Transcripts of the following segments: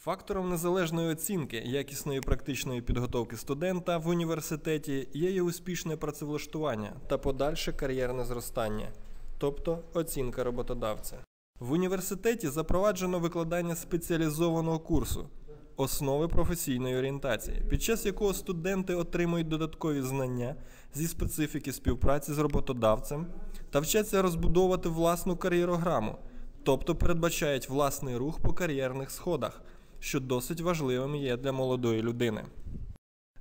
Фактором незалежної оцінки якісної практичної підготовки студента в університеті є її успішне працевлаштування та подальше кар'єрне зростання, тобто оцінка роботодавця. В університеті запроваджено викладання спеціалізованого курсу основи професійної орієнтації, під час якого студенти отримують додаткові знання зі специфіки співпраці з роботодавцем та вчаться розбудовувати власну кар'єрограму, тобто передбачають власний рух по кар'єрних сходах, що досить важливим є для молодої людини.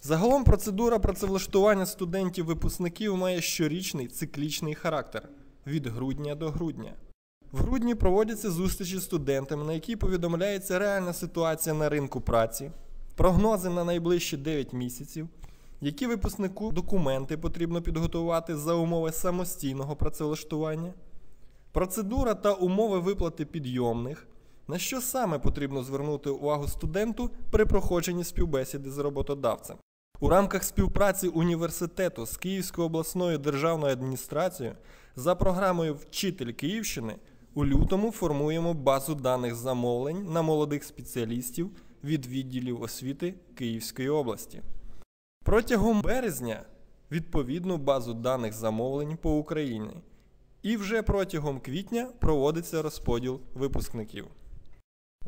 Загалом процедура працевлаштування студентів-випускників має щорічний циклічний характер від грудня до грудня. В грудні проводяться зустрічі з студентами, на які повідомляється реальна ситуація на ринку праці, прогнози на найближчі 9 місяців, які випускнику документи потрібно підготувати за умови самостійного працевлаштування, процедура та умови виплати підйомних, на що саме потрібно звернути увагу студенту при проходженні співбесіди з роботодавцем. У рамках співпраці університету з Київською обласною державною адміністрацією за програмою Вчитель Київщини у лютому формуємо базу даних замовлень на молодих спеціалістів від відділів освіти Київської області. Протягом березня відповідну базу даних замовлень по Україні. І вже протягом квітня проводиться розподіл випускників.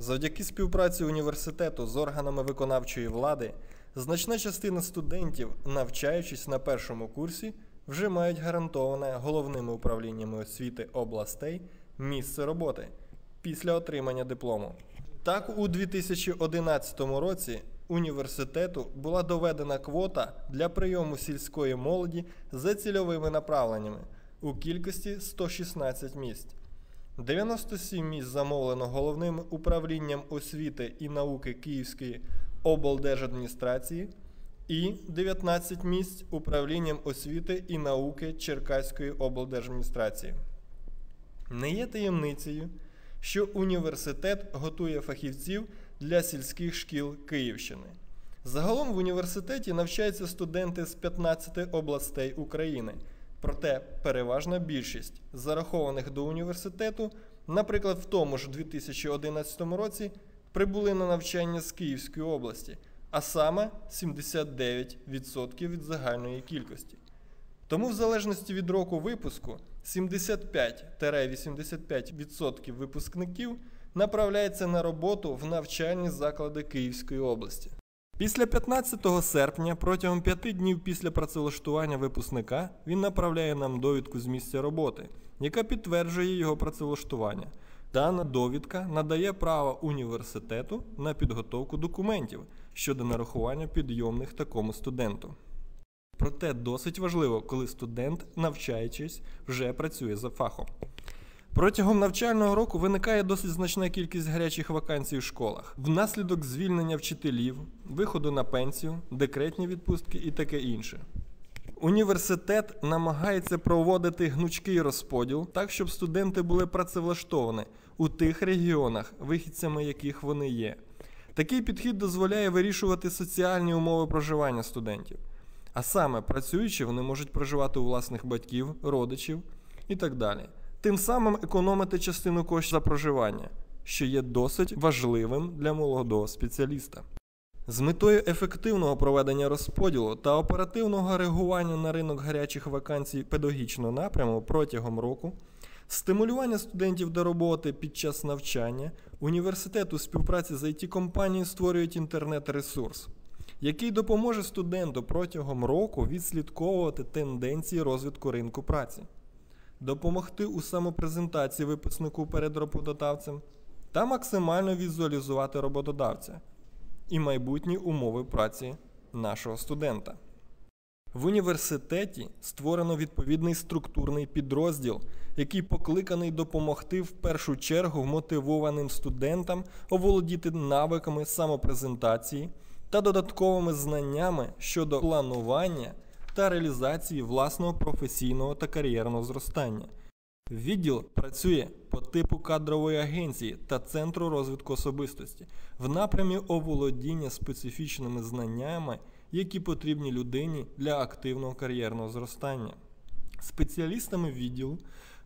Завдяки співпраці університету з органами виконавчої влади, значна частина студентів, навчаючись на першому курсі, вже мають гарантоване головними управліннями освіти областей місце роботи після отримання диплому. Так, у 2011 році університету була доведена квота для прийому сільської молоді за цільовими направленнями у кількості 116 місць. 97 місць замовлено головним управлінням освіти і науки Київської облдержадміністрації і 19 місць управлінням освіти і науки Черкаської облдержадміністрації. Не є таємницею, що університет готує фахівців для сільських шкіл Київщини. Загалом в університеті навчаються студенти з 15 областей України. Проте переважна більшість зарахованих до університету, наприклад, в тому ж 2011 році прибули на навчання з Київської області, а саме 79% від загальної кількості. Тому, в залежності від року випуску, 75-85% випускників направляється на роботу в навчальні заклади Київської області. Після 15 серпня, протягом 5 днів після працевлаштування випускника, він направляє нам довідку з місця роботи, яка підтверджує його працевлаштування. Дана довідка надає право університету на підготовку документів щодо нарахування підйомних такому студенту. Проте досить важливо, коли студент, навчаючись, вже працює за фахом. Протягом навчального року виникає досить значна кількість гарячих вакансій в школах, внаслідок звільнення вчителів, виходу на пенсію, декретні відпустки і таке інше. Університет намагається проводити гнучкий розподіл так, щоб студенти були працевлаштовані у тих регіонах, вихідцями яких вони є. Такий підхід дозволяє вирішувати соціальні умови проживання студентів. А саме працюючи, вони можуть проживати у власних батьків, родичів і так далі. Тим самим економити частину коштів за проживання, що є досить важливим для молодого спеціаліста. З метою ефективного проведення розподілу та оперативного реагування на ринок гарячих вакансій педагогічного напряму протягом року, стимулювання студентів до роботи під час навчання, університет у співпраці з it компанією створюють інтернет-ресурс, який допоможе студенту протягом року відслідковувати тенденції розвитку ринку праці допомогти у самопрезентації випускнику перед роботодавцем та максимально візуалізувати роботодавця і майбутні умови праці нашого студента. В університеті створено відповідний структурний підрозділ, який покликаний допомогти в першу чергу мотивованим студентам оволодіти навиками самопрезентації та додатковими знаннями щодо планування та реалізації власного професійного та кар'єрного зростання. Відділ працює по типу кадрової агенції та центру розвитку особистості в напрямі оволодіння специфічними знаннями, які потрібні людині для активного кар'єрного зростання. Спеціалістами відділу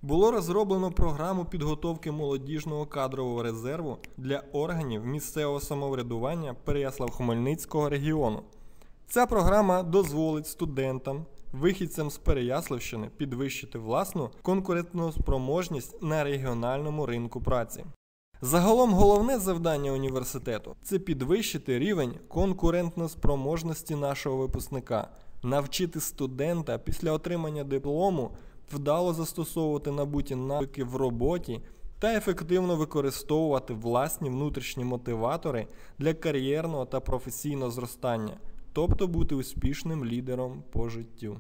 було розроблено програму підготовки молодіжного кадрового резерву для органів місцевого самоврядування Переяслав-Хмельницького регіону. Ця програма дозволить студентам, вихідцям з Переяславщини підвищити власну конкурентноспроможність на регіональному ринку праці. Загалом головне завдання університету це підвищити рівень конкурентноспроможності нашого випускника, навчити студента після отримання диплому вдало застосовувати набуті навики в роботі та ефективно використовувати власні внутрішні мотиватори для кар'єрного та професійного зростання, тобто бути успішним лідером по життю.